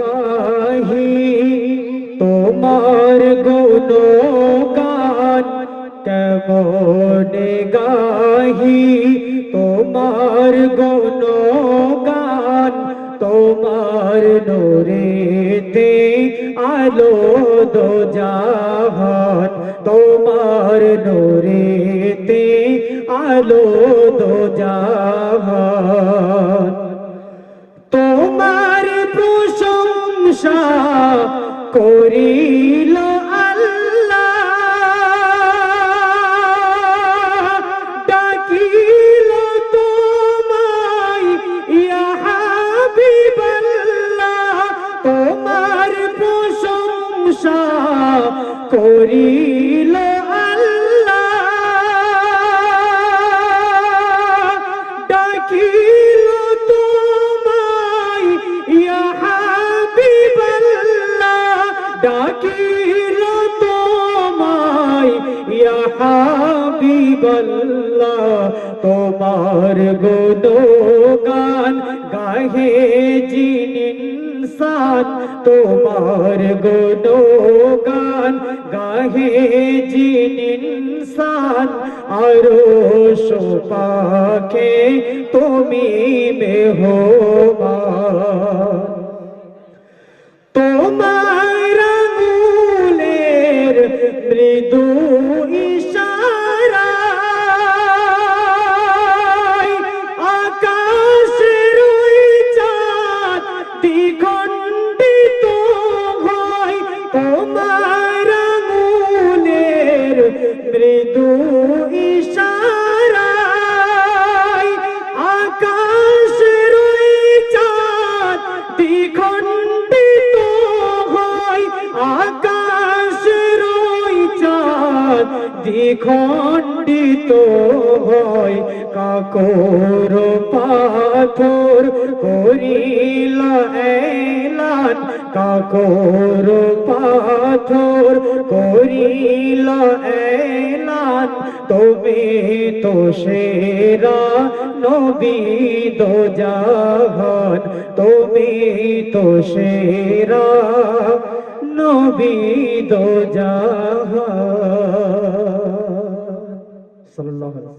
গাহি তোমার গুণগান কেমন গাহি তোমার গুণগান তোমার নোরেতে আলো দো জাহান তোমার নোরেতে আলো দো জাহান প্রশংসা করিল তোমার প্রশংসা করিল ডাকিল তোমায়, ইয়া হাবিবাল্লাহ, তোমার গুণগান গাহে জিন ইনসান, তোমার গুণগান গাহে জিন ইনসান, আরও পাখে তুমি মেহমান। দ্বিখণ্ডিত হয় তোমার আঙুলের মৃদু ইশারায়। আকাশের ওই চাঁদ দ্বিখণ্ডিত আকাশের ওই চাঁদ দ্বিখণ্ডিত হয়। কাকর পাথর করিল এলান, কাকর পাথর করিল এলান। তুমি তো সেরা নবী দো জাহান তুমি তো সেরা নবী দো জাহান সাল্লাল্লাহু